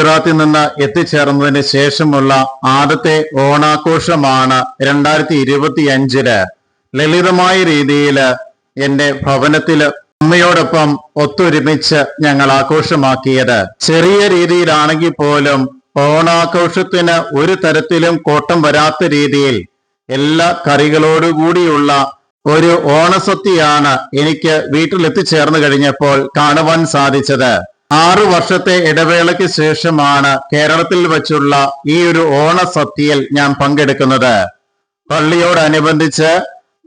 ഗുജറാത്തിൽ നിന്ന് എത്തിച്ചേർന്നതിന് ശേഷമുള്ള ആദ്യത്തെ ഓണാഘോഷമാണ് രണ്ടായിരത്തി ഇരുപത്തി അഞ്ചിൽ ലളിതമായ രീതിയിൽ എന്റെ ഭവനത്തിൽ അമ്മയോടൊപ്പം ഒത്തൊരുമിച്ച് ഞങ്ങൾ ആഘോഷമാക്കിയത്. ചെറിയ രീതിയിലാണെങ്കിൽ പോലും ഓണാഘോഷത്തിന് ഒരു തരത്തിലും കോട്ടം വരാത്ത രീതിയിൽ എല്ലാ കറികളോടുകൂടിയുള്ള ഒരു ഓണസദ്യയാണ് എനിക്ക് വീട്ടിൽ എത്തിച്ചേർന്ന് കഴിഞ്ഞപ്പോൾ കാണുവാൻ സാധിച്ചത്. ആറു വർഷത്തെ ഇടവേളയ്ക്ക് ശേഷമാണ് കേരളത്തിൽ വച്ചുള്ള ഈ ഒരു ഓണസദ്യയിൽ ഞാൻ പങ്കെടുക്കുന്നത്. പള്ളിയോടനുബന്ധിച്ച്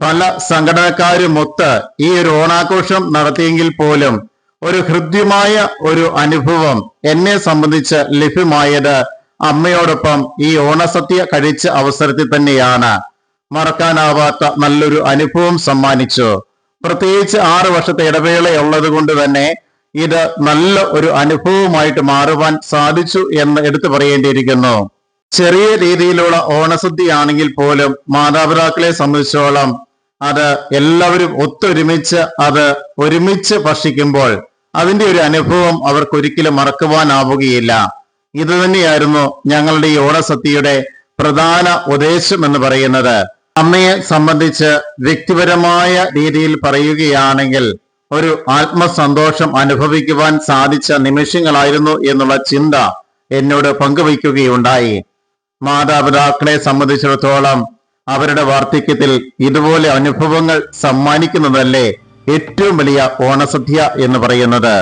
പല സംഘടനക്കാരുമൊത്ത് ഈ ഒരു ഓണാഘോഷം നടത്തിയെങ്കിൽ പോലും ഒരു ഹൃദ്യമായ ഒരു അനുഭവം എന്നെ സംബന്ധിച്ച് ലഭ്യമായത് അമ്മയോടൊപ്പം ഈ ഓണസത്യ കഴിച്ച അവസരത്തിൽ തന്നെയാണ്. മറക്കാനാവാത്ത നല്ലൊരു അനുഭവം സമ്മാനിച്ചു. പ്രത്യേകിച്ച് ആറു വർഷത്തെ ഇടവേളയുള്ളത് കൊണ്ട് തന്നെ ഇത് നല്ല ഒരു അനുഭവമായിട്ട് മാറുവാൻ സാധിച്ചു എന്ന് എടുത്തു പറയേണ്ടിയിരിക്കുന്നു. ചെറിയ രീതിയിലുള്ള ഓണസദ്യ ആണെങ്കിൽ പോലും മാതാപിതാക്കളെ സംബന്ധിച്ചോളം അത് എല്ലാവരും ഒത്തൊരുമിച്ച് അത് ഒരുമിച്ച് ഭക്ഷിക്കുമ്പോൾ അതിന്റെ ഒരു അനുഭവം അവർക്ക് ഒരിക്കലും മറക്കുവാനാവുകയില്ല. ഇത് തന്നെയായിരുന്നു ഞങ്ങളുടെ ഈ ഓണസദ്യയുടെ പ്രധാന ഉദ്ദേശം എന്ന് പറയുന്നത്. അമ്മയെ സംബന്ധിച്ച് വ്യക്തിപരമായ രീതിയിൽ പറയുകയാണെങ്കിൽ ഒരു ആത്മസന്തോഷം അനുഭവിക്കുവാൻ സാധിച്ച നിമിഷങ്ങളായിരുന്നു എന്നുള്ള ചിന്ത എന്നോട് പങ്കുവയ്ക്കുകയുണ്ടായി. മാതാപിതാക്കളെ സംബന്ധിച്ചിടത്തോളം അവരുടെ വാർദ്ധക്യത്തിൽ ഇതുപോലെ അനുഭവങ്ങൾ സമ്മാനിക്കുന്നതല്ലേ ഏറ്റവും വലിയ ഓണസദ്യ എന്ന് പറയുന്നത്.